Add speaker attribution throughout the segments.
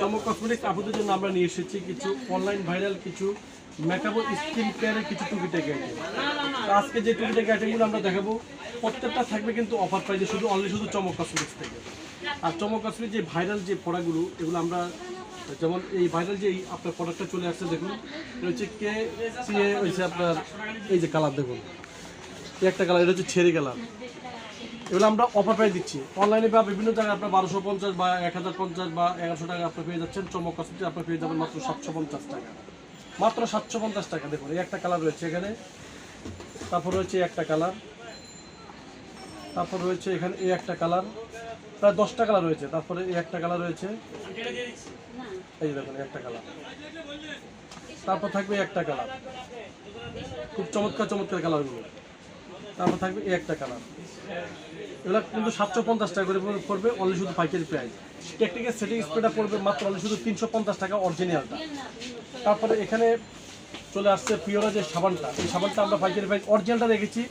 Speaker 1: চমক কসমেটিক্স আপুদের জন্য আমরা নিয়ে এসেছি কিছু অনলাইন ভাইরাল কিছু মেকআপ স্কিন কেয়ারের কিছু টুকিটাকি আইটেম আজকে যে টুকিটাকি আইটেমগুলো আমরা দেখাবো, প্রত্যেকটা থাকবে কিন্তু অফার প্রাইজে শুধু অনলি শুধু চমক কসমেটিক্স থেকে আর চমক কসমেটিক্স যে ভাইরাল যে প্রোডাক্টগুলো এগুলো আমরা, যেমন এই ভাইরাল যে আপনার প্রোডাক্টটা চলে আসছে, দেখুন হচ্ছে কে হয়েছে আপনার, এই যে কালার দেখুন। একটা কালার এটা হচ্ছে ছেড়ে কালার এগুলো আমরা অফার প্রাইস দিচ্ছি। অনলাইনে বা বিভিন্ন জায়গায় আপনার বারোশো পঞ্চাশ বা এক হাজার পঞ্চাশ বা এগারোশো টাকা আপনি পেয়ে যাচ্ছেন। চমক কসমেটিক আপনি পেয়ে যাবেন মাত্র সাতশো পঞ্চাশ টাকা। মাত্র সাতশো পঞ্চাশ টাকা, দেখুন, এই একটা কালার রয়েছে এখানে। তারপর রয়েছে একটা কালার তারপর রয়েছে এখানে এই একটা কালার প্রায় দশটা কালার রয়েছে। তারপরে এই একটা কালার রয়েছে। এই দেখুন একটা কালার তারপর থাকবে একটা কালার খুব চমৎকার চমৎকার কালারগুলো তারপর থাকবে এই একটা কালার এগুলো কিন্তু সাতশো পঞ্চাশ টাকা করে পড়বে অনলি শুধু পাইকারি প্রাইস টেকনিকের সেটিং স্প্রেটা পড়বে মাত্র অনলি শুধু তিনশো পঞ্চাশ টাকা অরিজিনালটা তারপরে এখানে চলে আসছে পিওরা যে সাবানটা। এই সাবানটা আমরা পাইকারি প্রাইস অরিজিনালটা রেখেছি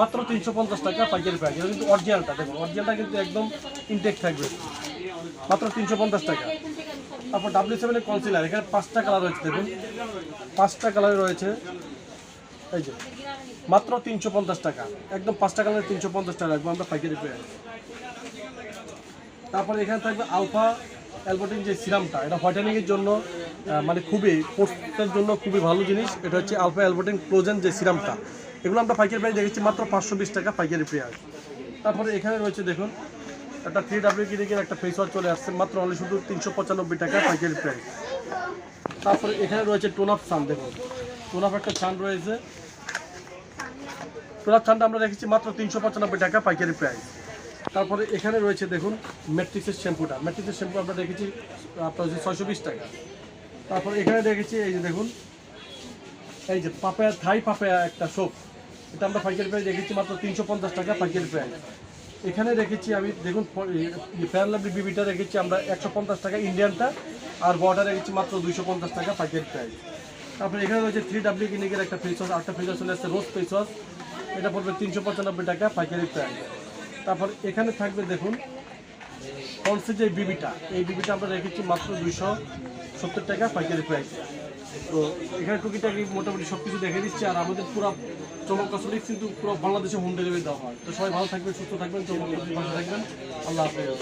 Speaker 1: মাত্র তিনশো পঞ্চাশ টাকা পাইকারি প্রাইস এটা কিন্তু অরিজিনালটা দেখুন অরিজিনালটা কিন্তু একদম ইনটেক থাকবে। মাত্র তিনশো পঞ্চাশ টাকা। তারপর ডাব্লিউ সেভেনের কনসিলার এখানে পাঁচটা কালার রয়েছে, দেখুন। পাঁচটা কালার রয়েছে। এই যে, মাত্র তিনশো পঞ্চাশ টাকা। একদম পাঁচটা কালারে তিনশো পঞ্চাশ টাকা রাখব আমরা পাইকারি পেয়ে তারপরে এখানে থাকবে আলফা অ্যালবোটিন যে সিরামটা, এটা হোয়াইটেনিংয়ের জন্য মানে খুবই পোস্টের জন্য খুবই ভালো জিনিস। এটা হচ্ছে আলফা অ্যালবোটিন ক্লোজেন যে সিরামটা। এগুলো আমরা পাইকারি প্রাইস দেখেছি মাত্র পাঁচশো বিশ টাকা পাইকারি প্রাইস তারপরে এখানে রয়েছে দেখুন, একটা থ্রি ডাব্লিউ কিরিকের একটা ফেস ওয়াশ চলে আসছে, মাত্র অনলি শুধু তিনশো পঁচানব্বই টাকা পাইকারি প্রাইস। তারপরে এখানে রয়েছে টোনাপ সান, দেখুন। টোনাপ একটা ছান রয়েছে। টোনাপ ছানটা আমরা রেখেছি মাত্র তিনশো পঁচানব্বই টাকা পাইকারি প্রাইস। তারপরে এখানে রয়েছে দেখুন ম্যাট্রিক্সের শ্যাম্পুটা। ম্যাট্রিক্সের শ্যাম্পু আমরা রেখেছি আপনার হচ্ছে ছয়শো বিশ টাকা। তারপরে এখানে রেখেছি এই যে দেখুন, এই যে পাপায়া, থাই পাপায়া একটা সোপ এটা আমরা পাইকারি প্রাইস রেখেছি মাত্র তিনশো পঞ্চাশ টাকা পাইকারি প্রাইস। এখানে রেখেছি আমি, দেখুন ফেয়ার লাভলি বিবিটা রেখেছি আমরা একশো পঞ্চাশ টাকা ইন্ডিয়ানটা, আর বর্ডার রেখেছি মাত্র দুইশো পঞ্চাশ টাকা পাইকারি প্রাইস। তারপরে এখানে রয়েছে থ্রি ডাব্লিউ ক্লিনিকের একটা ফেস ওয়াশ আটটা ফেস ওয়াশ চলে আসছে রোজ ফেস ওয়াশ এটা পড়বে তিনশো পঁচানব্বই টাকা পাইকারি প্রাইস তারপর এখানে থাকবে দেখুন পন্সে যে বিবিটা এই বিবিটা আমরা রেখেছি মাত্র দুইশো সত্তর টাকা পাইকারি প্রাইস তো এখানে টুকিটাকি মোটামুটি সব কিছু দেখে দিচ্ছে, আর আমাদের পুরো চমক কসমেটিক্স কিন্তু পুরো বাংলাদেশে হোম ডেলিভারি দেওয়া হয়। তো সবাই ভালো থাকবেন, সুস্থ থাকবেন চমক ভালো থাকবেন। আল্লাহ হাফেজ।